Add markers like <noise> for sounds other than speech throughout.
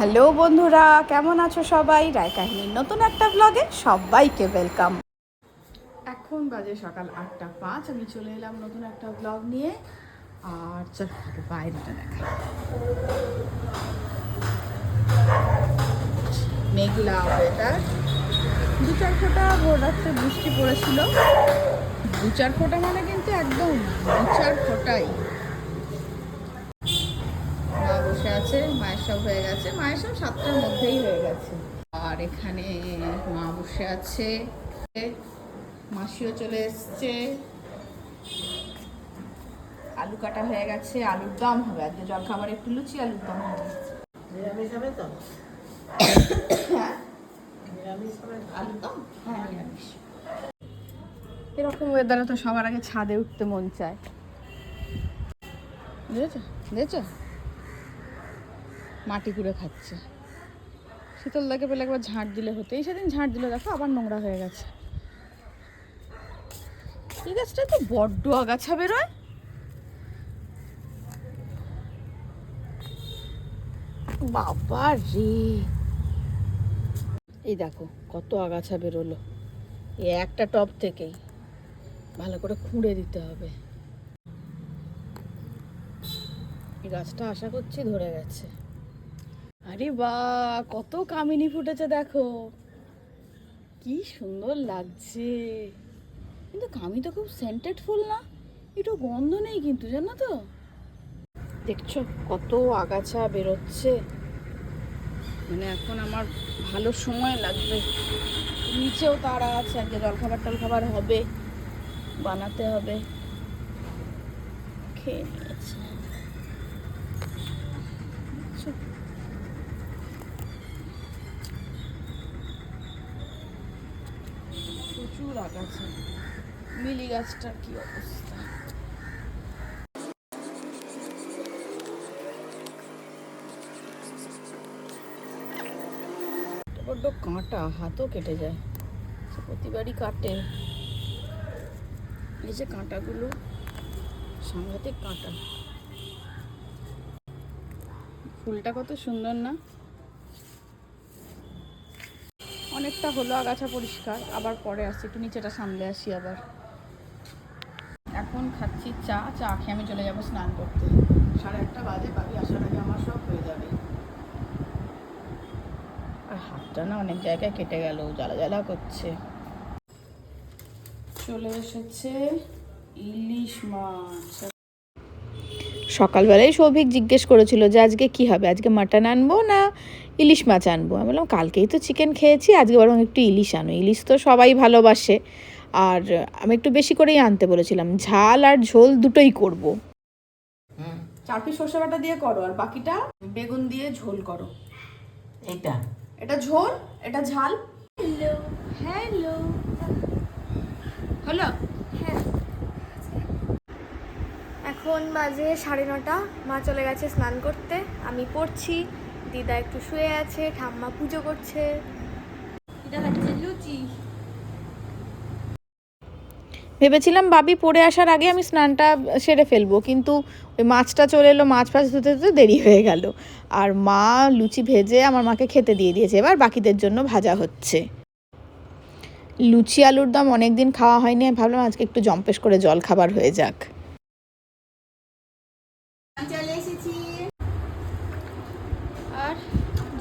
Hello বন্ধুরা, কেমন আছো সবাই? রায় কাহিনীর নতুন একটা ব্লগে সবাইকে ওয়েলকাম এখন বাজে সকাল আটটা পাঁচ, আমি চলে এলাম নতুন একটা ব্লগ নিয়ে। আর চল বাইরেটা দেখা মেঘলা ওয়েদার দু চার ফোঁটা ভোর রাত্রে বৃষ্টি পড়েছিল। দু চার ফোঁটা মানে কিন্তু একদম দু চার ফোঁটাই মা বসে আছে মায়ের সব হয়ে গেছে মায়ের সব সাতটার মধ্যেই হয়ে গেছে। আর এখানে মা বসে আছে মাসিও চলে এসছে। আলু কাটা হয়ে গেছে আলুর দম হবে আজকে জল খাবার একটু লুচি আলুর দম হবে। নিরামিষ তো? হ্যাঁ? নিরামিষ হবে? তো? আলুর দম? হ্যাঁ নিরামিষ। এরকম ওয়েদারে তো সবার আগে ছাদে উঠতে মন চায়। বুঝেছ? বুঝেছ? মাটি কুড়ে খাচ্ছে। শীতলদাকে পেলে একবার ঝাঁট দিলে হতেই, সেদিন ঝাঁট দিলে দেখো আবার নোংরা হয়ে গেছে। এই গাছটা তো বড্ড আগাছা বেরোয়। বাবা রে। এই দেখো, কত আগাছা বেরোলো। এই একটা টপ থেকেই। ভালো করে খুঁড়ে দিতে হবে। এই গাছটা আশা করছি ধরে গেছে। আরে বা, কত কামিনী ফুটেছে দেখো। কি সুন্দর লাগছে। কিন্তু কামি তো খুব সেন্টেড ফুল না, একটু গন্ধ নেই কিন্তু, জানো তো? দেখছ কত আগাছা বেরোচ্ছে। মানে এখন আমার ভালো সময় লাগবে। নিচেও তারা আছে, আজকে জলখাবার টলখাবার হবে, বানাতে হবে। খেয়ে নিয়েছে আচ্ছা। আগাছা মিলি গাছটার কি অবস্থা? বড্ড কাঁটা, হাতও কেটে যায়। প্রতিবারই কাটে। এই যে কাঁটাগুলো সাংঘাতিক কাঁটা। ফুলটা কত সুন্দর না? অনেকটা হলো আগাছা পরিষ্কার আবার পরে আসছি একটু নিচেটা সামলে আসি আবার। এখন খাচ্ছি চা চা খেয়ে আমি চলে যাব স্নান করতে। সাড়ে আটটা বাজে বাকি আসার আগে আমার সব হয়ে যাবে। আর হাতটা না অনেক জায়গায় কেটে গেল জ্বালা জ্বালা করছে। চলে এসেছে ইলিশ মাছ। সকালবেলায় সৌভিক জিজ্ঞেস করেছিল যে আজকে কি হবে? আজকে মাটন আনব না ইলিশ মাছ আনব? আমি বললাম কালকেই তো চিকেন খেয়েছি আজকে বরং একটু ইলিশ আনো। ইলিশ তো সবাই ভালোবাসে। আর আমি একটু বেশি করেই আনতে বলেছিলাম ঝাল আর ঝোল দুটোই করব। হুম। চার পিস সর্ষে বাটা দিয়ে করো আর বাকিটা বেগুন দিয়ে ঝোল করো। এইটা? এটা ঝোল এটা ঝাল। হ্যালো হ্যালো হলো? এখন বাজে সাড়ে নটা। মা চলে গেছে স্নান করতে। আমি পড়ছি। দিদা একটু শুয়ে আছে ঠাম্মা পুজো করছে। লুচি। ভেবেছিলাম বাবি পড়ে আসার আগে আমি স্নানটা সেরে ফেলব কিন্তু ওই মাছটা চলে এলো মাছ ফাছ ধুতে ধুতে দেরি হয়ে গেল। আর মা লুচি ভেজে আমার মাকে খেতে দিয়ে দিয়েছে। এবার বাকিদের জন্য ভাজা হচ্ছে। লুচি আলুর দম অনেক দিন খাওয়া হয়নি। আমি ভাবলাম আজকে একটু জম্পেশ করে জল খাবার হয়ে যাক। চলে এসেছি। আর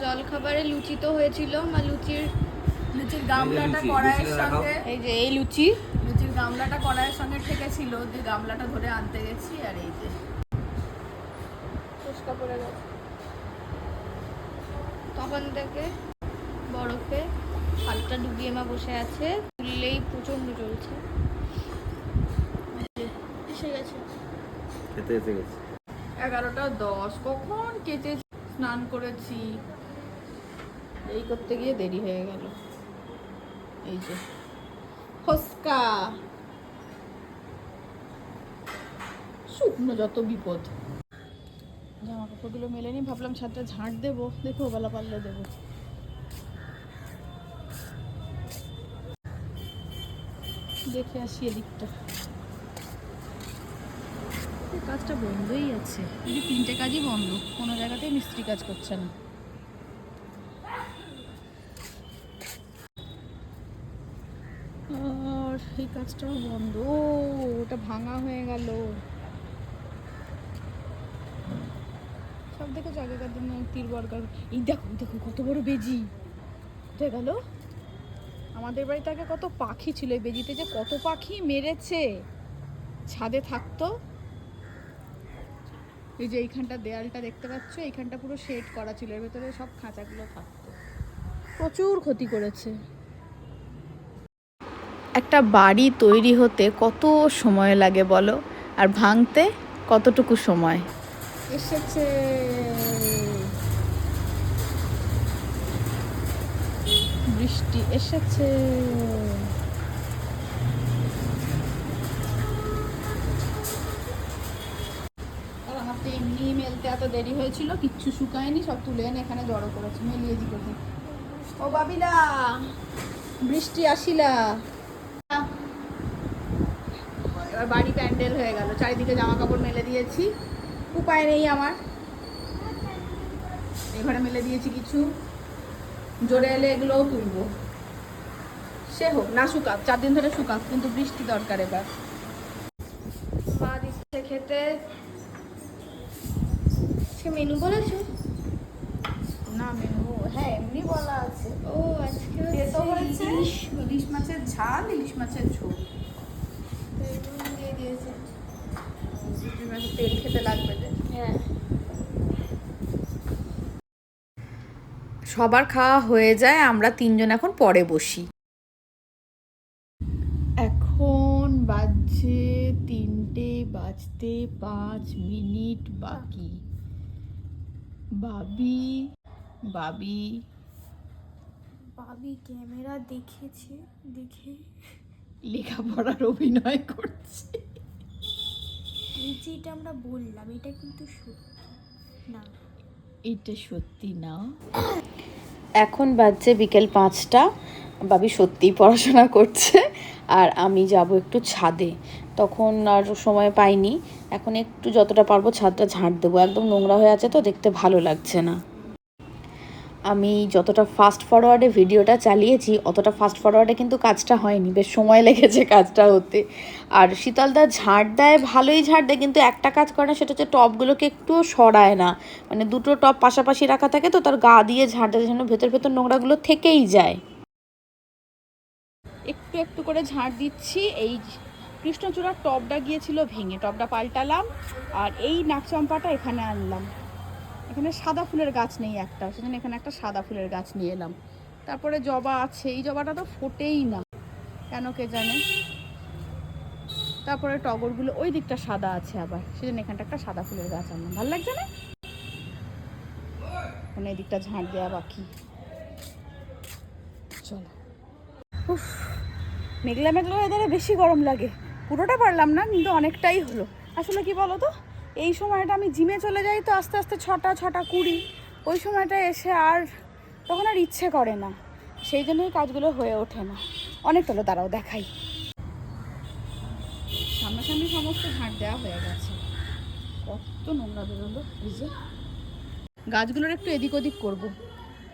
জল খাবারে লুচি তো হয়েছিল মা লুচির লুচির গামলাটা কড়াইয়ের সঙ্গে এই যে এই লুচি। লুচির গামলাটা কড়াইয়ের সঙ্গে ঠেকেছিল যে গামলাটা ধরে আনতে গেছি আর এই যে। ফুচকা পড়ে গেছে। তখন থেকে বরফে হাতটা ডুবিয়ে মা বসে আছে খুললেই প্রচণ্ড চলছে এসে গেছে। খেতে এসে গেছে। এগারোটা দশ। কখন কেটে স্নান করেছি? এই করতে গিয়ে দেরি হয়ে গেল। এই যে, ফসকা। শুকনো যত বিপদ। জামা কাপড়গুলো মেলেনি ভাবলাম ছাদটা ঝাঁট দেবো, দেখো বেলা পারলে দেবো। দেখে আসি এদিকটা। কাজটা বন্ধই আছে। কিন্তু তিনটে কাজই বন্ধ কোনো জায়গাতেই মিস্ত্রি কাজ করছে না। আর এই কাজটাও বন্ধ। ওটা ভাঙা হয়ে গেল। সব দেখেছ জায়গাকার জন্য তীর বর্গার? এই দেখো দেখো কত বড় বেজি। কোথায় গেল? আমাদের বাড়িতে আগে কত পাখি ছিল এই বেজিতে যে কত পাখি মেরেছে। ছাদে থাকতো। এই যে এইখানটা দেয়ালটা দেখতে পাচ্ছ এইখানটা পুরো শেড করা ছিল এর ভেতরে সব খাঁচাগুলো থাকতো। প্রচুর ক্ষতি করেছে। একটা বাড়ি তৈরি হতে কত সময় লাগে বলো? আর ভাঙতে কতটুকু সময়? এসেছে বৃষ্টি এসেছে এমনি এত দেরি হয়েছিল, কিচ্ছু শুকায়নি, সব তুলে এনে এখানে জড়ো করেছি, মেলিয়ে করে ও বাবিলা, বৃষ্টি আসিলা। এবার বাড়ি প্যান্ডেল হয়ে গেল, চারিদিকে জামা কাপড় মেলে দিয়েছি, উপায় নেই আমার। এই মেলে দিয়েছি কিছু, জোরে এলে এগুলোও তুলবো। সে হোক, না শুকাক, চার দিন ধরে শুকাক, কিন্তু বৃষ্টি দরকার এবার। মা দিচ্ছে খেতে সে মেনু বলেছ? না মেনু হ্যাঁ এমনি বলা আছে। ও আজকে খেতে হয়েছে ইলিশ। ইলিশ মাছের ঝাল ইলিশ মাছের ঝোল। দিয়ে দিয়েছে। তেল খেতে লাগবে হ্যাঁ। সবার খাওয়া হয়ে যায় আমরা তিনজন এখন পরে বসি। এখন বাজছে তিনটে বাজতে পাঁচ মিনিট বাকি। বাবি বাবি। বাবি ক্যামেরা দেখেছে দেখে লেখাপড়ার অভিনয় করছে। এই যে এটা আমরা বললাম এটা কিন্তু সত্যি না। এটা সত্যি না। এখন বাজছে বিকেল পাঁচটা। বাবি সত্যিই পড়াশোনা করছে। আর আমি যাব একটু ছাদে। তখন আর সময় পাইনি। এখন একটু যতটা পারব ছাদটা ঝাঁট দেবো। একদম নোংরা হয়ে আছে তো, দেখতে ভালো লাগছে না। আমি যতটা ফাস্ট ফরওয়ার্ডে ভিডিওটা চালিয়েছি, অতটা ফাস্ট ফরওয়ার্ডে কিন্তু কাজটা হয়নি। বেশ সময় লেগেছে কাজটা হতে। আর শীতলদা ঝাড় দেয়, ভালোই ঝাড় দেয়, কিন্তু একটা কাজ করে না, সেটা হচ্ছে টপগুলোকে একটুও সরায় না। মানে দুটো টপ পাশাপাশি রাখা থাকে তো, তার গা দিয়ে ঝাড় দেয় জন্য ভেতর ভেতর নোংরাগুলো থেকেই যায়। একটু একটু করে ঝাড় দিচ্ছি, এই কৃষ্ণচূড়ার টবটা গিয়েছিল ভেঙে টবটা পাল্টালাম, আর এই নাকচম্পাটা এখানে আনলাম। এখানে সাদা ফুলের গাছ নেই একটা, সেজন্য এখানে একটা সাদা ফুলের গাছ নিয়ে এলাম। তারপরে জবা আছে, এই জবাটা তো ফোটেই না, কেন কে জানে? তারপরে টগরগুলো, ওই দিকটা সাদা আছে আবার, সেজন্য এখানটা একটা সাদা ফুলের গাছ আনলাম। ভালো লাগছে না? এখন এই দিকটা ঝাড় দেওয়া বাকি। চলো। উফ, মেঘলা মেঘলা ওয়েদারে বেশি গরম লাগে। পুরোটা পারলাম না, কিন্তু অনেকটাই হলো। আসলে কি বলো তো এই সময়টা আমি জিমে চলে যাই তো আস্তে আস্তে ছটা ছটা কুড়ি, ওই সময়টা এসে আর তখন আর ইচ্ছে করে না। সেই জন্যই কাজগুলো হয়ে ওঠে না। অনেকটা হলো তারাও দেখাই। সামনাসামনি সমস্ত ঝাঁট দেওয়া হয়ে গেছে। কত নোংরা বেরোলো, এই গাছগুলোর একটু এদিক ওদিক করব।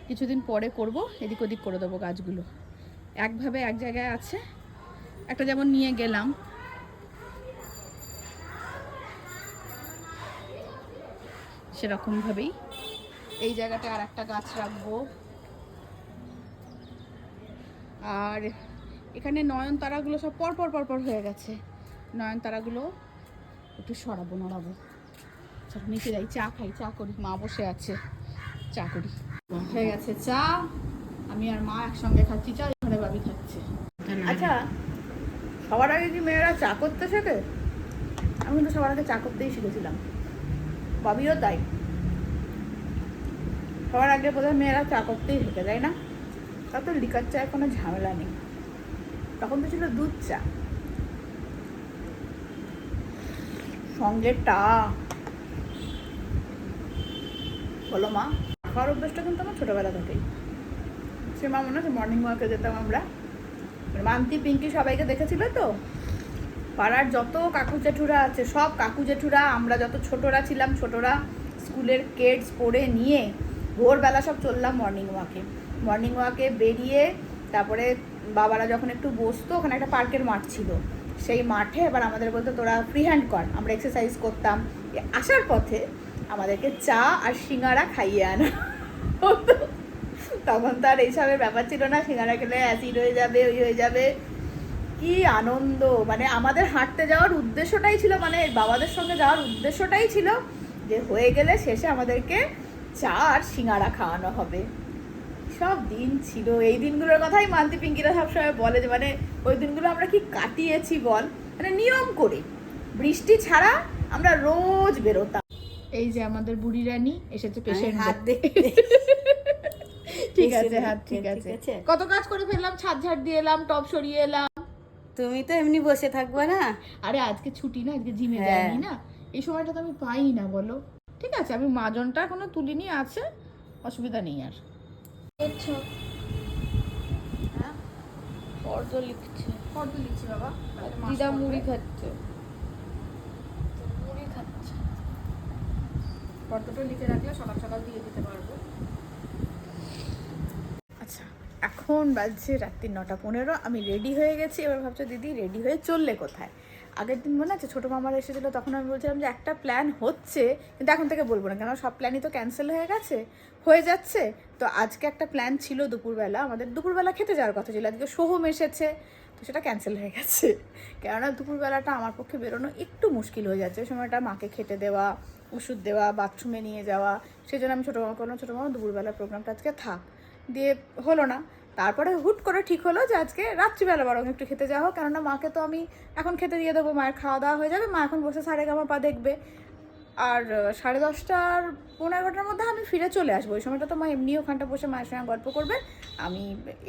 কিছুদিন পরে করব, এদিক ওদিক করে দেবো গাছগুলো। একভাবে এক জায়গায় আছে, একটা যেমন নিয়ে গেলাম সেরকমভাবেই। এই জায়গাটা আর একটা গাছ রাখব। আর এখানে নয়নতারাগুলো সব পর পর পর পর হয়ে গেছে। নয়নতারাগুলো একটু সরাবো নড়াবো। চলো নিচে যাই চা খাই চা করি। মা বসে আছে চা করি। হয়ে গেছে চা। আমি আর মা একসঙ্গে খাচ্ছি চা এখানে বাবি খাচ্ছে। আচ্ছা সবার আগে কি মেয়েরা চা করতে শেখে? আমি কিন্তু সবার আগে চা করতেই শিখেছিলাম। বাবিও তাই। সবার আগে বোধহয় মেয়েরা চা করতেই শেখে তাই না? তার তো লিকার চায় কোনো ঝামেলা নেই। তখন তো ছিল দুধ চা। সঙ্গে টা। বলো মা, খাওয়ার অভ্যাসটা কিন্তু আমার ছোটোবেলা থেকেই। সে মা মনে আছে মর্নিং ওয়াকে যেতাম আমরা। মানে মান্তি, পিঙ্কি সবাইকে দেখেছিল তো? পাড়ার যত কাকু জেঠুরা আছে, সব কাকু জেঠুরা, আমরা যত ছোটরা ছিলাম, ছোটরা স্কুলের কেডস পড়ে নিয়ে ভোরবেলা সব চললাম মর্নিং ওয়াকে মর্নিং ওয়াকে বেরিয়ে তারপরে বাবারা যখন একটু বসতো, ওখানে একটা পার্কের মাঠ ছিল। সেই মাঠে এবার আমাদের বলতো, তোরা ফ্রি হ্যান্ড কর, আমরা এক্সারসাইজ করতাম। আসার পথে আমাদেরকে চা আর সিঙ্গারা খাইয়ে আনা। তখন তো আর এইসবের ব্যাপার ছিল না, সিঙ্গারা খেলে অ্যাসিড হয়ে যাবে, ওই হয়ে যাবে। কি আনন্দ! মানে আমাদের হাঁটতে যাওয়ার উদ্দেশ্যটাই ছিল মানে বাবাদের সঙ্গে যাওয়ার উদ্দেশ্যটাই ছিল যে হয়ে গেলে শেষে আমাদেরকে চা আর সিঙ্গারা খাওয়ানো হবে। সব দিন ছিল। এই দিনগুলোর কথাই মান্তি পিঙ্কিরা সবসময় বলে যে মানে ওই দিনগুলো আমরা কি কাটিয়েছি বল? মানে নিয়ম করে। বৃষ্টি ছাড়া আমরা রোজ বেরোতাম। এই যে আমাদের বুড়ি রানী এসেছে পেশেন্ট। হাত দেখতে ঠিক আছে হাত ঠিক আছে। কত কাজ করে ফেললাম ছাদ ঝাড় দিয়ে এলাম টপ সরিয়ে এলাম। তুমি তো এমনি বসে থাকবে না? আরে আজকে ছুটি না আজকে জিমে হ্যাঁ। যাইনি না। এই সময়টা তো আমি পাই না বলো। ঠিক আছে আমি মাজনটা এখনও তুলিনি আছে অসুবিধা নেই আর। ফর্দ লিখছে। ফর্দ লিখছি বাবা দিদা মুড়ি খাচ্ছে। মুড়ি খাচ্ছে। ফর্দটা লিখে রাখলে সকাল সকাল দিয়ে দিতে পারব। আচ্ছা এখন বাজছে রাত্রি নটা পনেরো আমি রেডি হয়ে গেছি এবার ভাবছ দিদি রেডি হয়ে চললে কোথায়? আগের দিন মনে আছে, ছোটো মামারা এসেছিল, তখন আমি বলছিলাম যে একটা প্ল্যান হচ্ছে, কিন্তু এখন থেকে বলব না কেন সব প্ল্যানই তো ক্যান্সেল হয়ে গেছে, হয়ে যাচ্ছে। তো আজকে একটা প্ল্যান ছিল দুপুরবেলা, আমাদের দুপুরবেলা খেতে যাওয়ার কথা ছিল, আজকে সোহম এসেছে, তো সেটা ক্যান্সেল হয়ে গেছে। কেননা দুপুরবেলাটা আমার পক্ষে বেরোনো একটু মুশকিল হয়ে যাচ্ছে সময়টা মাকে খেতে দেওয়া, ওষুধ দেওয়া বাথরুমে নিয়ে যাওয়া, সেই জন্য আমি ছোটো মামা করলাম ছোটো মামা, দুপুরবেলা প্রোগ্রামটা আজকে থাক। দিয়ে হলো না তারপরে হুট করে ঠিক হলো যে আজকে রাত্রিবেলা বরং একটু খেতে যাওয়া হোক। কেননা মাকে তো আমি এখন খেতে দিয়ে দেবো, মায়ের খাওয়া দাওয়া হয়ে যাবে, মা এখন বসে সাড়ে গামা পা দেখবে। আর সাড়ে দশটার পনেরো এগারোটার মধ্যে আমি ফিরে চলে আসব। ওই সময়টা তো মা এমনি ওখানটা বসে মায়ের সঙ্গে গল্প করবে আমি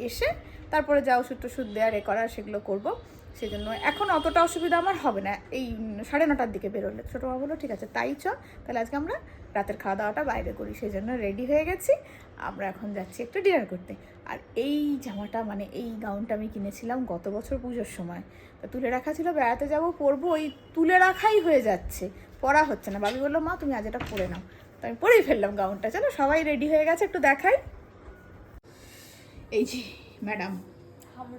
এসে তারপরে যা ওষুধ টষুধ দেওয়ার এ করার সেগুলো করব। সেই জন্য এখন অতটা অসুবিধা আমার হবে না। এই সাড়ে নটার দিকে বেরোলে। ছোটো মা বলল ঠিক আছে তাই চ তাহলে আজকে আমরা রাতের খাওয়া দাওয়াটা বাইরে করি। সেই জন্য রেডি হয়ে গেছি। আমরা এখন যাচ্ছি একটু ডিনার করতে। আর এই জামাটা মানে এই গাউনটা আমি কিনেছিলাম গত বছর পুজোর সময়। তো তুলে রাখা ছিল বেড়াতে যাব পরবো ওই তুলে রাখাই হয়ে যাচ্ছে। পরা হচ্ছে না। বাবি বলল মা তুমি আজ এটা পরে নাও। তো আমি পরেই ফেললাম গাউনটা চলো সবাই রেডি হয়ে গেছে একটু দেখাই। এই যে ম্যাডাম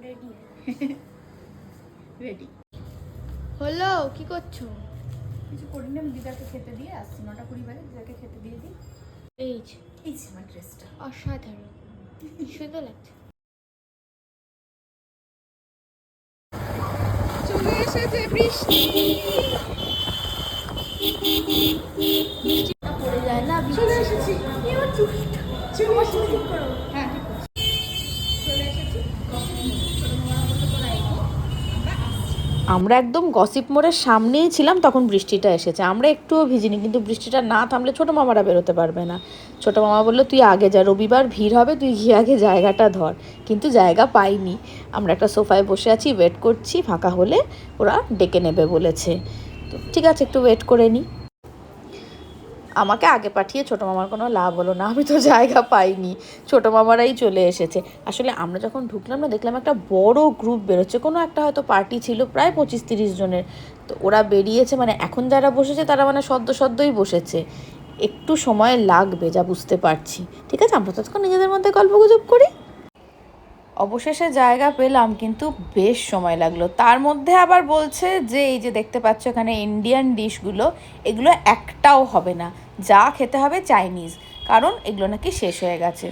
রেডি <laughs> রেডি হলো কি করছ? কিছু করি না দিদাকে খেতে দিয়ে আসছি। নটা কুড়ি বাজে দিদাকে খেতে দিয়ে দিই। এই যে। এই যে আমার ড্রেসটা অসাধারণ। সুন্দর লাগছে। চলে এসেছে বৃষ্টি। পড়ে যায় না চলে এসেছি। এবার চলে এসেছি আমরা একদম গসিপ মোড়ের সামনেই ছিলাম, তখন বৃষ্টিটা এসেছে। আমরা একটুও ভিজিনি, কিন্তু বৃষ্টিটা না থামলে ছোটো মামারা বেরোতে পারবে না। ছোটো মামা বলল, তুই আগে যা, রবিবার ভিড় হবে, তুই গিয়ে আগে জায়গাটা ধর। কিন্তু জায়গা পাইনি। আমরা একটা সোফায় বসে আছি ওয়েট করছি, ফাঁকা হলে ওরা ডেকে নেবে বলেছে। তো ঠিক আছে, একটু ওয়েট করে নিই আমাকে আগে পাঠিয়ে ছোটো মামার কোনো লাভ হলো না। আমি তো জায়গা পাইনি। ছোটো মামারাই চলে এসেছে। আসলে আমরা যখন ঢুকলাম না, দেখলাম একটা বড় গ্রুপ বেরোচ্ছে। কোনো একটা হয়তো পার্টি ছিল প্রায় পঁচিশ তিরিশ জনের। তো ওরা বেরিয়েছে মানে এখন যারা বসেছে, তারা মানে সদ্য সদ্যই বসেছে। একটু সময় লাগবে যা বুঝতে পারছি। ঠিক আছে, আমরা ততক্ষণ নিজেদের মধ্যে গল্প গুজব করি। অবশেষে জায়গা পেলাম, কিন্তু বেশ সময় লাগল। তার মধ্যে আবার বলছে যে, এই যে দেখতে পাচ্ছ এখানে ইন্ডিয়ান ডিশগুলো এগুলো একটাও হবে না। যা খেতে হবে চাইনিজ, কারণ এগুলো নাকি শেষ হয়ে গেছে।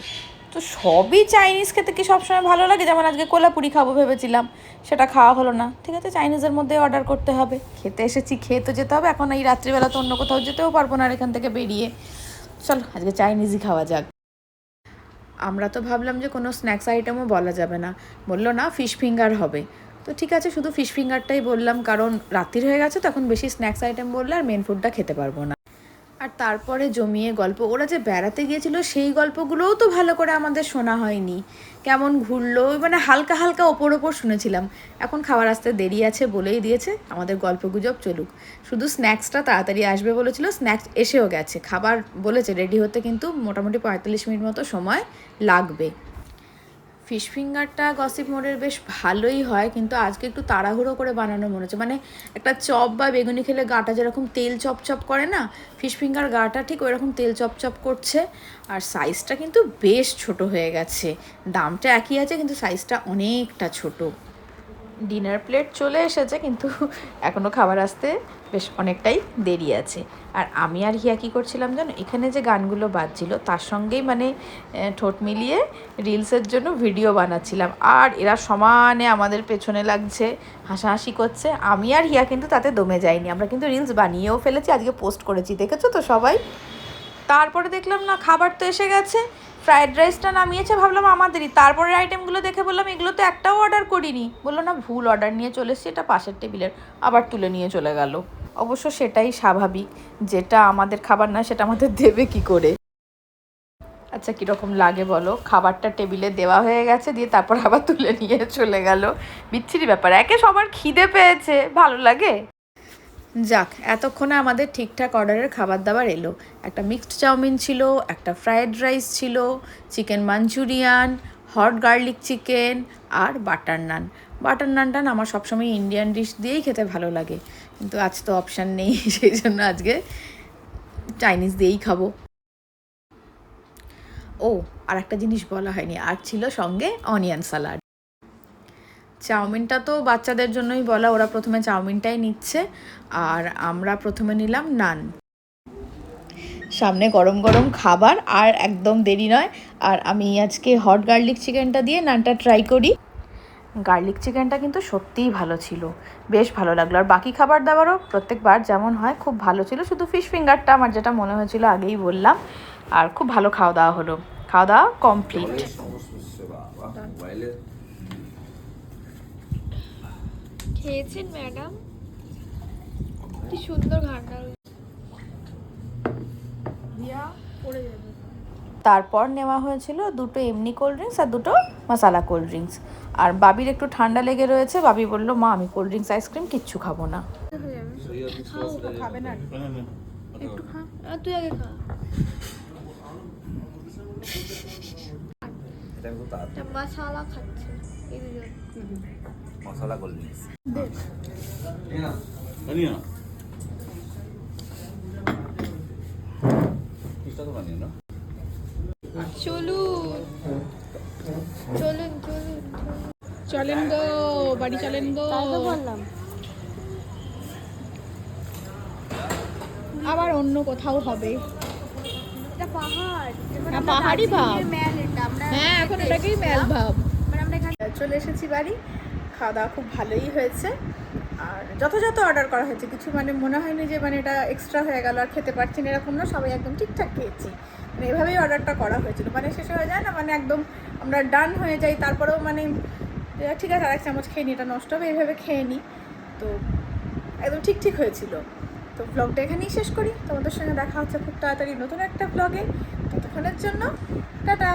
তো সবই চাইনিজ খেতে কি সবসময় ভালো লাগে? যেমন আজকে কোলাপুরি খাব ভেবেছিলাম, সেটা খাওয়া হলো না। ঠিক আছে, চাইনিজের মধ্যে অর্ডার করতে হবে। খেতে এসেছি, খেয়ে তো যেতে হবে, এখন এই রাত্রিবেলা তো অন্য কোথাও যেতেও পারব না আর এখান থেকে বেরিয়ে। চল, আজকে চাইনিজই খাওয়া যাক। আমরা তো ভাবলাম যে কোনো স্ন্যাক্স আইটেমও বলা যাবে না। বলল, না ফিশ ফিঙ্গার হবে। তো ঠিক আছে, শুধু ফিশ ফিঙ্গারটাই বললাম, কারণ রাত্রির হয়ে গেছে, তখন বেশি স্ন্যাক্স আইটেম বললে আর মেন ফুডটা খেতে পারব না। আর তারপরে জমিয়ে গল্প। ওরা যে বেড়াতে গিয়েছিল, সেই গল্পগুলোও তো ভালো করে আমাদের শোনা হয়নি। কেমন ঘুরলো মানে হালকা হালকা ওপর ওপর শুনেছিলাম। এখন খাবার আসতে দেরি আছে বলেই দিয়েছে, আমাদের গল্প গুজব চলুক। শুধু স্ন্যাক্সটা তাড়াতাড়ি আসবে বলেছিল, স্ন্যাক্স এসেও গেছে। খাবার বলেছে, রেডি হতে কিন্তু মোটামুটি পঁয়তাল্লিশ মিনিট মতো সময় লাগবে। ফিশ ফিঙ্গারটা গসিপ মোড়ের বেশ ভালোই হয়, কিন্তু আজকে একটু তাড়াহুড়ো করে বানানো মনে হচ্ছে। মানে একটা চপ বা বেগুনি খেলে গাটা যেরকম তেল চপচপ করে না, ফিশ ফিঙ্গার গাটা ঠিক ওইরকম তেল চপচপ করছে। আর সাইজটা কিন্তু বেশ ছোট হয়ে গেছে। দামটা একই আছে, কিন্তু সাইজটা অনেকটা ছোট। ডিনার প্লেট চলে এসেছে, কিন্তু এখনও খাবার আসতে বেশ অনেকটাই দেরি আছে। আর আমি আর হিয়া কী করছিলাম জানো, এখানে যে গানগুলো বাজছিল, তার সঙ্গেই মানে ঠোঁট মিলিয়ে রিলসের জন্য ভিডিও বানাচ্ছিলাম। আর এরা সমানে আমাদের পেছনে লাগছে, হাসাহাসি করছে। আমি আর হিয়া কিন্তু তাতে দমে যাইনি, আমরা কিন্তু রিলস বানিয়েও ফেলেছি, আজকে পোস্ট করেছি, দেখেছ তো সবাই? তারপরে দেখলাম না, খাবার তো এসে গেছে। ফ্রায়েড রাইসটা নামিয়েছে, ভাবলাম আমাদেরই। তারপরের আইটেমগুলো দেখে বললাম, এগুলো তো একটাও অর্ডার করিনি। বলল, না, ভুল অর্ডার নিয়ে চলে এসেছি, এটা পাশের টেবিলের। আবার তুলে নিয়ে চলে গেল। অবশ্য সেটাই স্বাভাবিক, যেটা আমাদের খাবার না সেটা আমাদের দেবে কি করে? আচ্ছা কীরকম লাগে বলো? খাবারটা টেবিলে দেওয়া হয়ে গেছে, দিয়ে তারপর আবার তুলে নিয়ে চলে গেল। বিচ্ছিরি ব্যাপার। একে সবার খিদে পেয়েছে। ভালো লাগে? যাক, এতক্ষণে আমাদের ঠিকঠাক অর্ডারের খাবার দাবার এলো। একটা মিক্সড চাউমিন ছিল, একটা ফ্রায়েড রাইস ছিল chicken manchurian hot garlic chicken আর বাটার নান বাটার নানটা না আমার সবসময় ইন্ডিয়ান ডিশ দিয়েই খেতে ভালো লাগে। কিন্তু আজ তো অপশান নেই, <laughs> সেই জন্য আজকে চাইনিজ দিয়েই খাব। ও আর একটা জিনিস বলা হয়নি, আর ছিল সঙ্গে অনিয়ন সালাড চাউমিনটা তো বাচ্চাদের জন্যই বলা, ওরা প্রথমে চাউমিনটাই নিচ্ছে, আর আমরা প্রথমে নিলাম নান। সামনে গরম গরম খাবার, আর একদম দেরি নয়, আর আমি আজকে হট গার্লিক চিকেনটা দিয়ে নানটা ট্রাই করি। গার্লিক চিকেনটা কিন্তু সত্যিই ভালো ছিল, বেশ ভালো লাগল। আর বাকি খাবার দাবারও প্রত্যেকবার যেমন হয় খুব ভালো ছিল, শুধু ফিশ ফিঙ্গারটা আমার যেটা মনে হয়েছিল আগেই বললাম, আর খুব ভালো খাওয়া দাওয়া হলো। খাওয়া দাওয়া কমপ্লিট সমস্ত সেবা বাহ, মোবাইলের খেয়েছেন ম্যাডাম? কি সুন্দর ঘান্টা তারপর নেওয়া হয়েছিল দুটো এমনি কোল্ড ড্রিঙ্কস আর দুটো মশালা কোল্ড ড্রিঙ্কস আর বাবির একটু ঠান্ডা লেগে রয়েছে বাবি বলল মা আমি কোল্ড ড্রিঙ্কস আইসক্রিম কিচ্ছু খাব না। খাবে না। একটু খা। আর তুই আগে খা। এটা কিন্তু তার এটা মশালা খাচ্ছে। এই দুজন। মশলা কোল্ড ড্রিঙ্কস তো বানিয়ে না চলুন। চলুন চলুন চলেন। গো বাড়ি চলেন গো। বললাম। আবার অন্য কোথাও হবে। এটা পাহাড়। হ্যাঁ, ভাব। হ্যাঁ এখন এটাকেই ম্যাল ভাব। মানে এখানে চলে এসেছি বাড়ি। খাওয়া দাওয়া খুব ভালোই হয়েছে। আর যথাযথ অর্ডার করা হয়েছে। কিছু মানে মনে হয়নি যে মানে এটা এক্সট্রা হয়ে গেল আর খেতে পারছি না, এরকম না, সবাই একদম ঠিকঠাক খেয়েছি। মানে এভাবেই অর্ডারটা করা হয়েছিল। মানে শেষ হয়ে যায় না মানে একদম আমরা ডান হয়ে যাই, তারপরেও মানে ঠিক আছে, আরেক চামচ খেয়ে নি, এটা নষ্ট হবে এইভাবে খেয়ে নিই তো একদম ঠিক ঠিক হয়েছিল। তো ব্লগটা এখানেই শেষ করি। তোমাদের সঙ্গে দেখা হচ্ছে খুব তাড়াতাড়ি নতুন একটা ব্লগে ততক্ষণের জন্য, টাটা!